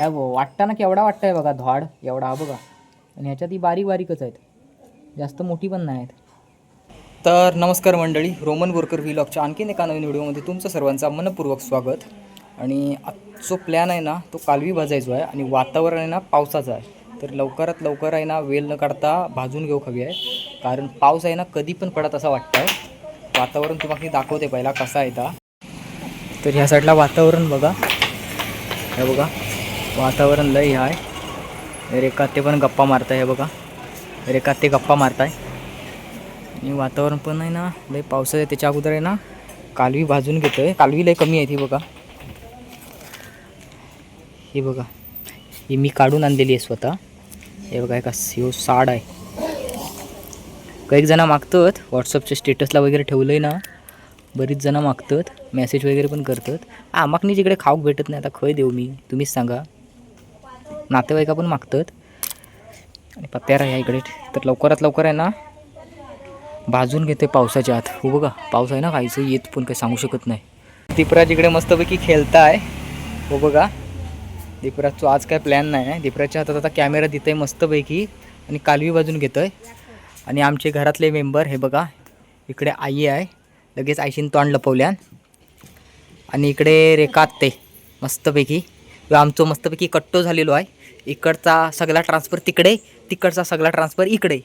काय वाटताना केवढा वाटतंय बघा धाड एवढा हा बघा. आणि ह्याच्यात ही बारीक बारीकच आहेत. जास्त मोठी पण नाही आहेत. तर नमस्कार मंडळी रोमन बोरकर व्हिलॉगच्या आणखीन एका नवीन व्हिडिओमध्ये तुमचं सर्वांचा मनपूर्वक स्वागत. आणि जो प्लॅन आहे ना तो कालवी भाजायचो आहे आणि वातावरण आहे ना पावसाचं आहे. तर लवकरात लवकर आहे ना वेल न काढता भाजून घेऊ हवी आहे. कारण पाऊस आहे ना कधी पण पडत असा वाटतं आहे वातावरण तुम्हाला दाखवते पहिला कसा आहे ता. तर ह्या साईडला वातावरण बघा. हे बघा. वातावरण लय आहे. रेखात ते पण गप्पा मारताय हे बघा. रेखात ते गप्पा मारताय. आणि वातावरण पण आहे ना लय पावसाचं आहे त्याच्या अगोदर आहे ना कालवी भाजून घेतो आहे कालवी लय कमी आहे ती बघा. हे बघा. ही मी काढून आणलेली आहे स्वतः. हे बघा एका ह्यो साड आहे. काही जणं मागतात व्हॉट्सअपच्या स्टेटसला वगैरे ठेवलं आहे ना बरीच जणं मागतात मेसेज वगैरे पण करतात. आमाकनी जिकडे खाऊक भेटत नाही आता खय देऊ मी? तुम्हीच सांगा. नातेवाईका पण मागतात आणि पत्त्यारा ह्या इकडे. तर लवकरात लवकर आहे ना भाजून घेते पावसाच्या आत. हो बघा पाऊस आहे ना काहीचं येत पण काही सांगू शकत नाही. दीपराज इकडे मस्तपैकी खेळताय. हो बघा. दीपराजचं आज काय प्लॅन नाही आहे दीपराजच्या हातात आता कॅमेरा देत आहे मस्तपैकी. आणि कालवी बाजून घेतो आहे आणि आमचे घरातले मेंबर हे बघा इकडे आई आहे. लगेच आईशीन तोंड लपवल्यान. आणि इकडे रेखात ते मस्तपैकी. आमचं मस्तपैकी कट्टो झालेलो आहे. इकडचा सगळा ट्रान्सफर तिकडे तिकडचा सगळा ट्रान्सफर इकडे.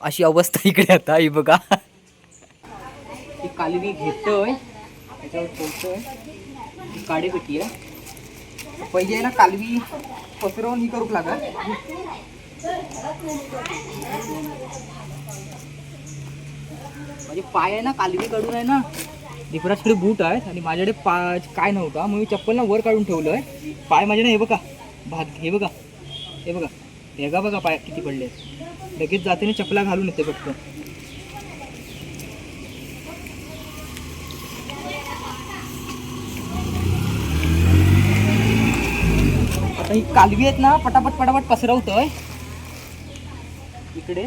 अशी अवस्था इकडे आता ही बघा. ही कालवी घेतोय. त्याच्यावर ठेवतोय. ही काडीपेटी आहे. पहिले ना कालवी पसरवून ही करूक लागत म्हणजे पाय आहे ना कालवी काढून आहे ना. दिपराजकडे बूट आहेत आणि माझ्याकडे पाय काय नव्हता. मग मी चप्पल ना वर काढून ठेवलं आहे पाय माझ्या ना हे बघा. भात हे बघा. हे बघा हे बघा पाय किती पडले लगेच जाते ना चपला घालून येते फक्त. आता ही कालवी आहेत ना पटापट पटापट पसरवतोय. इकडे.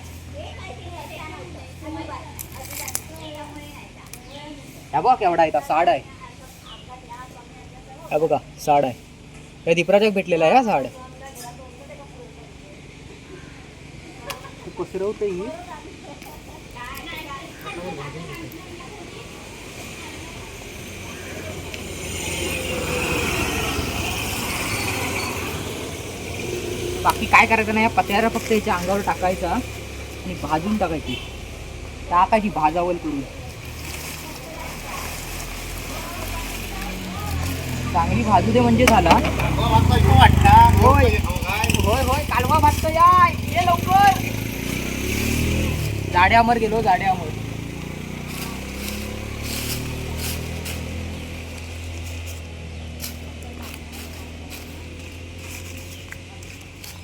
ह्या बघा केवढा आहे का साड आहे. ह्या बघा साड आहे. या दिपराच्या भेटलेला आहे हा साड. पसरवते ही बाकी काय करायचं नाही या पत्याला फक्त याच्या अंगावर टाकायचा आणि भाजून टाकायची. टाकायची भाजावल करून. चांगली भाजू दे म्हणजे झाला. होय होय होय कालवा भाजतो या ये लवकर. जाड्यावर गेलो जाड्यावर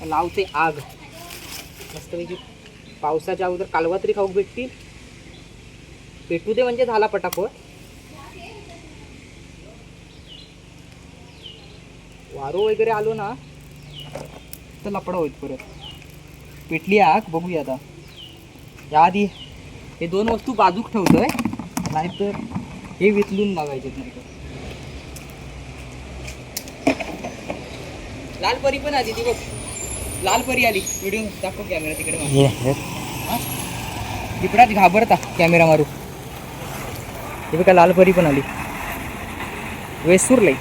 लावते आग. मस्तपैकी पावसाच्या अगोदर कालवा तरी खाऊक भेटतील. पेटू दे म्हणजे झाला पटापट. वारो वगैरे आलो ना तर लपडा होईल परत. पेटली आग बघूया आता. याआधी हे दोन वस्तू बाजूक ठेवतोय नाहीतर हे विचलून लागायचे लाल परी पण आली ती बघ. लाल परी आली. व्हिडिओ दाखव कॅमेरा तिकडे? दीपराज घाबरता कॅमेरा मारू. हे बघा लाल परी पण आली. वेसूर लई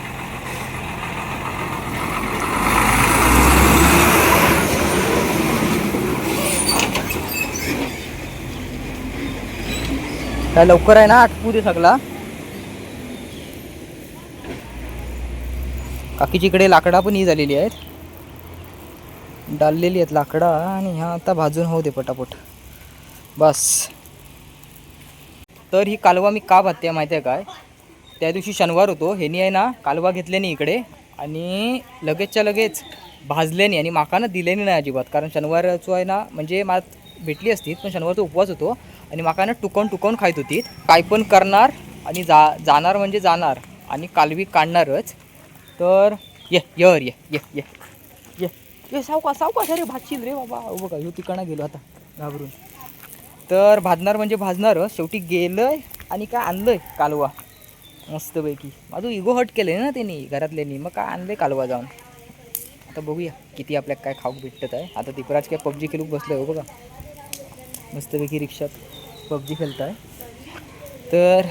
काय लवकर आहे ना आटपू दे सगळा. काकीची इकडे लाकडा पण ही झालेली आहेत. डाललेली आहेत लाकडा आणि ह्या आता भाजून होऊ दे पटापट. बस. तर ही कालवा मी का भाजते माहिती आहे काय? त्या दिवशी शनिवार होतो ह्यानी आहे ना कालवा घेतल्याने इकडे. आणि लगेचच्या लगेच भाजल्याने आणि माकानं दिल्याने नाही अजिबात. कारण शनिवारचं आहे ना म्हणजे मात भेटली असती पण शनिवारचा उपवास होतो. आणि माकानं टुकवून टुकवून खायत होती. काय पण करणार आणि जा जाणार म्हणजे जाणार आणि कालवी काढणारच. तर ये यर ये ये ये ये. ये सावका सावका अरे भाजशील रे बाबा. अहो बघा ह्यो तिकडं गेलो आता घाबरून. तर भाजणार म्हणजे भाजणारच शेवटी गेलंय आणि काय आणलंय कालवा. मस्तपैकी. माझं इगो हट केलंय ना त्यांनी घरातल्यांनी. मग काय आणलंय कालवा जाऊन. आता बघूया किती आपल्याला काय खाऊ भेटत आहे आता दीपराज काय पबजी खेळूक बसलं हो बघा. मस्तपैकी रिक्षात. पबजी खेळत आहे तर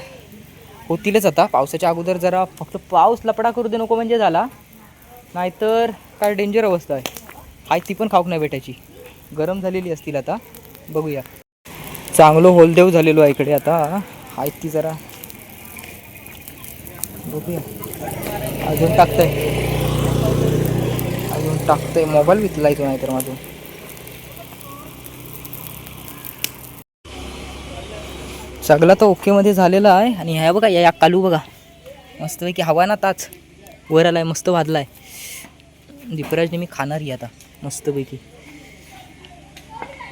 होतीलच आता. पावसाच्या अगोदर जरा फक्त पाऊस लपडा करू दे नको म्हणजे झाला. नाहीतर काय डेंजर अवस्था आहे. हाय ती पण खाऊक नाही भेटायची. गरम झालेली असतील आता. बघूया. चांगलं होलदेव झालेलो आहे इकडे आता. हाय ती जरा. बघूया. अजून टाकतंय. अजून टाकतंय. मोबाईल विकला तो नाहीतर माझं. सगळा तर ओकेमध्ये झालेला आहे. आणि ह्या बघा या कालू बघा. मस्तपैकी हवा ना ताच वर आलाय मस्त भाजलाय दीपराजने मी खाणार ही आता मस्तपैकी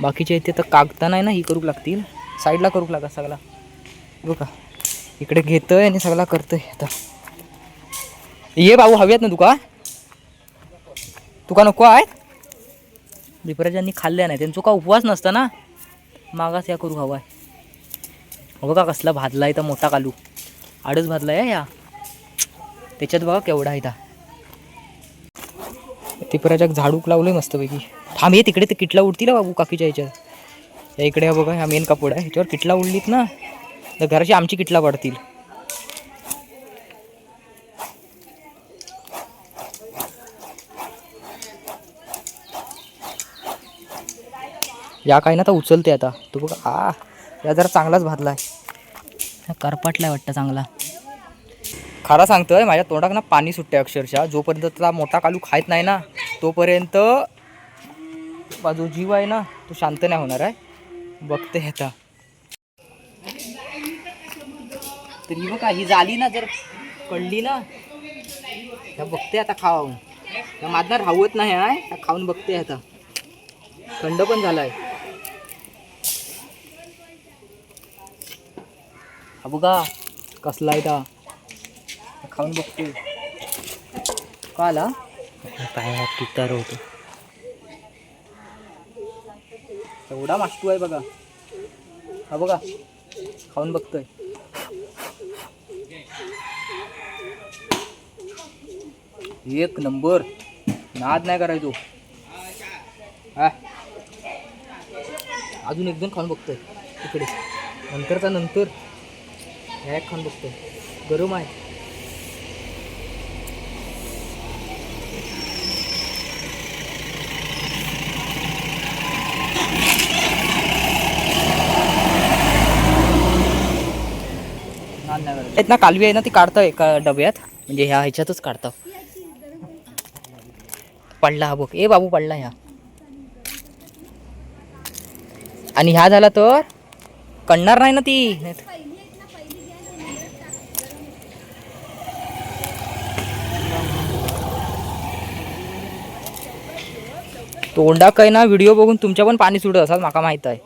बाकीच्या इथे तर कागता नाही ना ही करूक लागतील. साईडला करूक लागा सगळा. बघा. इकडे घेतोय आणि सगळा करतोय आता. ये भाऊ हव्यात ना तुका? तुका नको आहेत? दीपराजांनी खाल्ल्या नाही त्यांचा का उपवास नसता ना? मागास या करू हवा आहे बघा कसला भाजला आहे तर मोठा कालू. आडच भाजला आहे या. त्याच्यात बघा केवढा आहे ते दीपराजाक झाडूक लावलंय मस्तपैकी. थांब ये तिकडे ते किटला उडतील बाबू काकीच्या ह्याच्यात. या इकडे हा बघा हा मेन कापड आहे. ह्याच्यावर किटला उडलीत ना तर घराची आमची किटला पडतील या काही ना आता उचलते आता. तू बघा आ. या जरा चांगलाच भाजला आहे करपाटलाय वाटतं चांगला. खरा सांगतोय माझ्या तोंडात ना पाणी सुटते अक्षरशः. जोपर्यंत त्याचा मोठा कालू खायत नाही ना तोपर्यंत माझा जीव आहे ना तो शांत नाही होणार आहे. बघते ह्याचा तर ही बघा ही झाली ना जर कळली ना त्या बघते आता त्या माझा राहवत नाही आहे त्या खाऊन बघते आता. थंड पण झालाय. हा बघा कसला आहे ता खाऊन बघते. का आला? काय तुतार होतो. एवढा मास्टू आहे बघा. हा बघा खाऊन बघतोय. एक नंबर. नाद नाही करायचो. हा. अजून एक दोन खाऊन बघतोय. इकडे. नंतरचा नंतर. ह्या खान खाऊन गरम आहे. आहेत ना कालवी आहे ना ती काढतं एका डब्यात. म्हणजे ह्या ह्याच्यातच काढतं. पडला हा बघ. ए बाबू पडला ह्या. आणि ह्या झाला तर कळणार नाही ना ती. तोंडा काही ना व्हिडिओ बघून तुमच्या पण पाणी सुटत असाल माका माहीत आहे.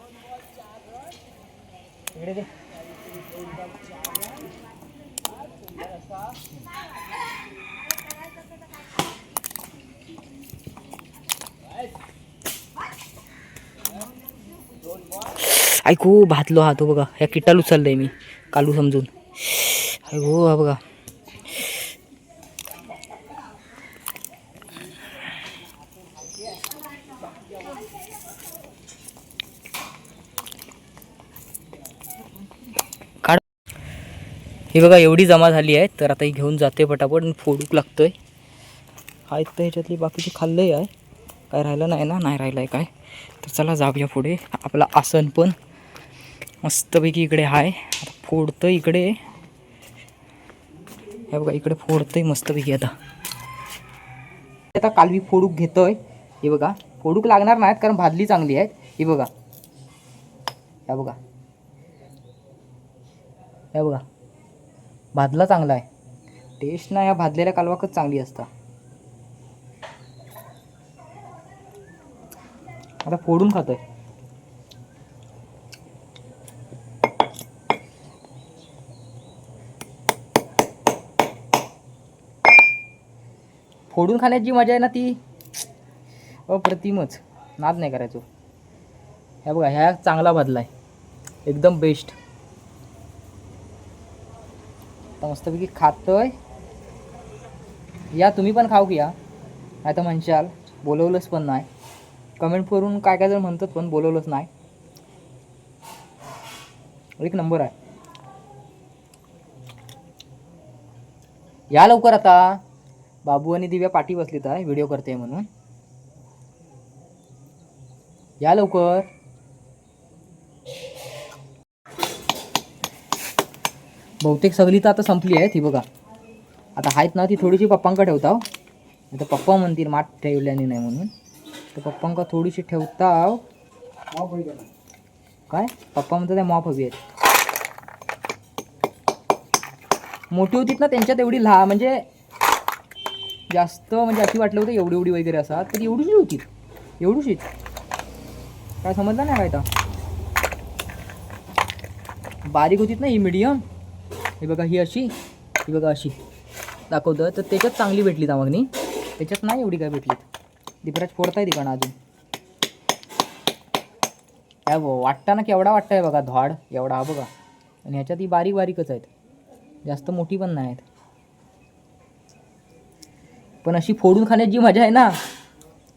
ऐकू भातलो हा तो बघा. ह्या किटाल उचललंय मी कालू समजून. ऐकू हा बघा. ही बघा एवढी जमा झाली आहे तर आता ही घेऊन जाते पटापट आणि फोडूक आहे हा तर ह्याच्यातली बाकीची खाल्लंही आहे. काय राहिलं नाही ना नाही राहिलं आहे काय. तर चला जाऊया पुढे. आपला आसन पण मस्तपैकी इकडे आहे आता फोडतं इकडे. हे बघा इकडे फोडतंय मस्तपैकी आता. आता कालवी फोडूक घेतोय. हे बघा फोडूक लागणार नाहीत कारण भाजली चांगली आहे. ही बघा. या बघा. ह्या बघा. भाजला चांगला आहे. टेस्ट ना या भाजलेल्या कालवाकच चांगली असता. आता फोडून खातोय. फोडून खाण्यात जी मजा आहे ना ती अप्रतिमच. नाद नाही करायचो. ह्या बघा ह्या चांगला भाजला आहे. एकदम बेस्ट आता मस्तपैकी खातोय. या तुम्ही पण खाऊ की या. तर म्हणशाल बोलवलंच पण नाही. कमेंट करून काय काय जर म्हणतात पण बोलवलंच नाही. एक नंबर आहे. या लवकर आता. बाबू आणि दिव्या पाठी बसलीत आहे व्हिडिओ करते म्हणून. या लवकर. बहुतेक सगळी तर आता संपली आहे ती बघा. आता आहेत ना ती थोडीशी पप्पांका ठेवताव. आता पप्पा म्हणतील माठ ठेवल्याने नाही म्हणून. तर पप्पांका थोडीशी ठेवताव. काय? पप्पा म्हणतात मॉप हवी आहेत. मोठी होतीत ना त्यांच्यात एवढी लहा म्हणजे जास्त म्हणजे अशी वाटलं होतं एवढी एवढी वगैरे असा तर एवढीशी होती एवढीशीच. काय समजलं नाही काय तर बारीक होतीत ना ही मिडियम हे बघा ही अशी ही बघा अशी. दाखवतं तर त्याच्यात चांगली भेटली मागणी त्याच्यात नाही एवढी काय भेटलीत दीपराज फोडताय तिकडं अजून. काय बो वाटताना केवढा आहे बघा धाड. एवढा हा बघा. आणि ह्याच्यात ही बारीक बारीकच आहेत. जास्त मोठी पण नाही आहेत पण अशी फोडून खाण्यात जी मजा आहे ना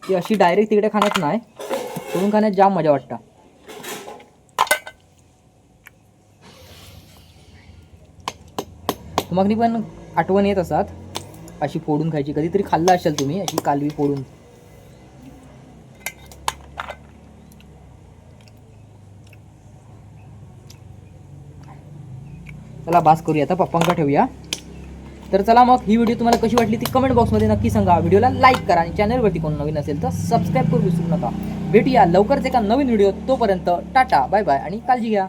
ती अशी डायरेक्ट तिकडे खाण्यात नाही. फोडून खाण्यात जाम मजा वाटतं. तुम्हाला पण आठवण येत असतात. अशी फोडून खायची. कधीतरी खाल्ला असाल तुम्ही अशी कालवी फोडून. चला बास करूया आता पप्पांका ठेवूया. तर चला मग ही व्हिडिओ तुम्हाला कशी वाटली ती कमेंट बॉक्समध्ये नक्की सांगा. व्हिडिओला लाईक करा आणि चॅनलवरती कोण नवीन असेल तर सबस्क्राईब करू विसरू नका. भेटूया लवकरच एका नवीन व्हिडिओ तोपर्यंत टाटा बाय बाय आणि काळजी घ्या.